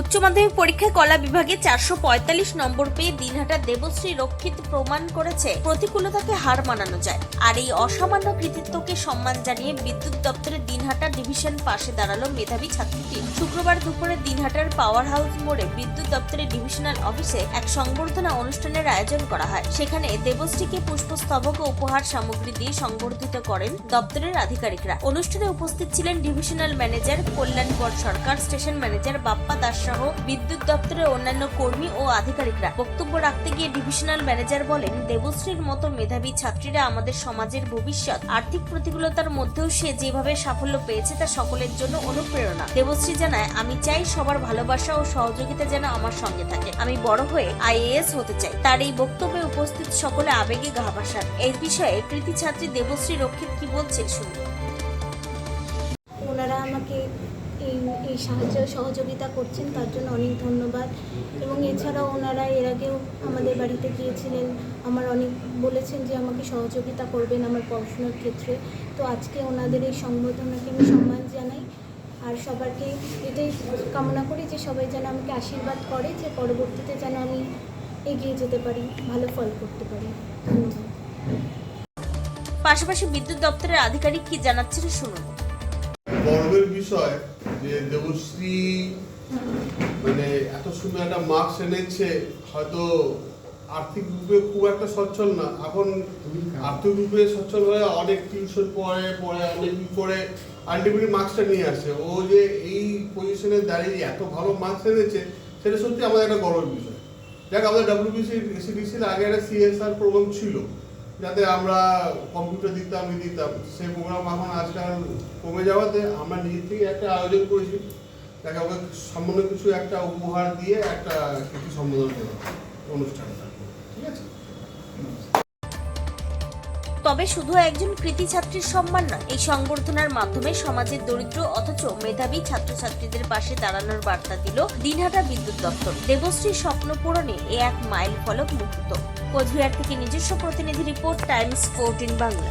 উচ্চ মাধ্যমিক পরীক্ষায় কলা বিভাগে চারশো পঁয়তাল্লিশ নম্বর পেয়ে দিনহাটা দেবশ্রী রক্ষিত প্রমাণ করেছে। প্রতিকূলতাকে হার মানানো যায়। আর এই অসামান্য কৃতিত্বকে সম্মান জানিয়ে বিদ্যুৎ দপ্তরের দিনহাটা ডিভিশন পাশে দাঁড়াল মেধাবী ছাত্রীটি শুক্রবার দুপুরে দিনহাটার পাওয়ার হাউস মোড়ে বিদ্যুৎ দপ্তরের ডিভিশনাল অফিসে এক সংবর্ধনা অনুষ্ঠানের আয়োজন করা হয়। সেখানে দেবশ্রীকে পুষ্পস্তবক ও উপহার সামগ্রী দিয়ে সংবর্ধিত করেন দপ্তরের আধিকারিকরা। অনুষ্ঠানে উপস্থিত ছিলেন divisional manager Kalyankar Sarkar station manager Bappa Das সহ বিদ্যুৎ দপ্তরের অন্যান্য কর্মী ও আধিকারিকরা বক্তব্য রাখতে গিয়ে ডিভিশনাল ম্যানেজার বলেন, দেবশ্রীর মতো মেধাবী ছাত্রীরা আমাদের সমাজের ভবিষ্যৎ, আর্থিক প্রতিকূলতার মধ্যেও সে যেভাবে সাফল্য পেয়েছে তা সকলের জন্য অনুপ্রেরণা। দেবশ্রী জানায়, আমি চাই সবার ভালোবাসা ও সহযোগিতা যেন আমার সঙ্গে থাকে। আমি বড় হয়ে আইএএস হতে চাই। তার এই বক্তব্যে উপস্থিত সকলে আবেগে ভাসান। এই বিষয়ে কৃতি ছাত্রী দেবশ্রী রক্ষিত কি বলছে শুনুন। এই সাহায্য সহযোগিতা করছেন, তার জন্য অনেক ধন্যবাদ। এবং এছাড়াও ওনারা এর আগেও আমাদের বাড়িতে গিয়েছিলেন। আমার অনেক বলেছেন যে আমাকে সহযোগিতা করবেন আমার পড়াশোনার ক্ষেত্রে। তো আজকে ওনাদের এই সংবর্ধনাকে আমি সম্মান জানাই। আর সবারকে এটাই কামনা করি যে সবাই যেন আমাকে আশীর্বাদ করে, যে পরবর্তীতে যেন আমি এগিয়ে যেতে পারি, ভালো ফল করতে পারি। পাশাপাশি বিদ্যুৎ দপ্তরের আধিকারিক কি জানাচ্ছেন শুনুন। গর্বের বিষয় যে দেবশ্রী মানে এত সুন্দর একটা মার্কস এনেছে, হয়তো আর্থিক রূপে খুব একটা সচ্ছল না। এখন আর্থিক রূপে সচ্ছল হয়ে অনেক টিউশন পড়ে পড়ে, অনেক করে আলটিমেটলি মার্কসটা নিয়ে আসে। ও যে এই পজিশনে দাঁড়িয়ে এত ভালো মার্কস এনেছে, সেটা সত্যি আমাদের একটা গর্বের বিষয়। দেখ আমাদের ডাব্লিউবিসি এসিডিসির আগে একটা সিএসআর প্রোগ্রাম ছিল। যাতে আমরা কম্পিউটার দিতাম, ই দিতাম। সেই প্রোগ্রাম এখন আজকাল কমে যাওয়াতে আমরা নিজের থেকে একটা আয়োজন করেছি। তাকে ওকে সামান্য কিছু একটা উপহার দিয়ে একটা কিছু সম্বোধন দেওয়া অনুষ্ঠানটা। তবে শুধু একজন কৃতি ছাত্রীর সম্মান নয়, এই সংবর্ধনার মাধ্যমে সমাজের দরিদ্র অথচ মেধাবী ছাত্রছাত্রীদের পাশে দাঁড়ানোর বার্তা দিল দিনহাটা বিদ্যুৎ দপ্তর। দেবশ্রী স্বপ্ন পূরণে এ এক মাইল ফলক মুহূর্ত কোচবিহার থেকে নিজস্ব প্রতিনিধি রিপোর্ট, টাইমস ফোরটিন বাংলা।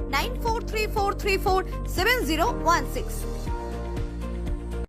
9434347016.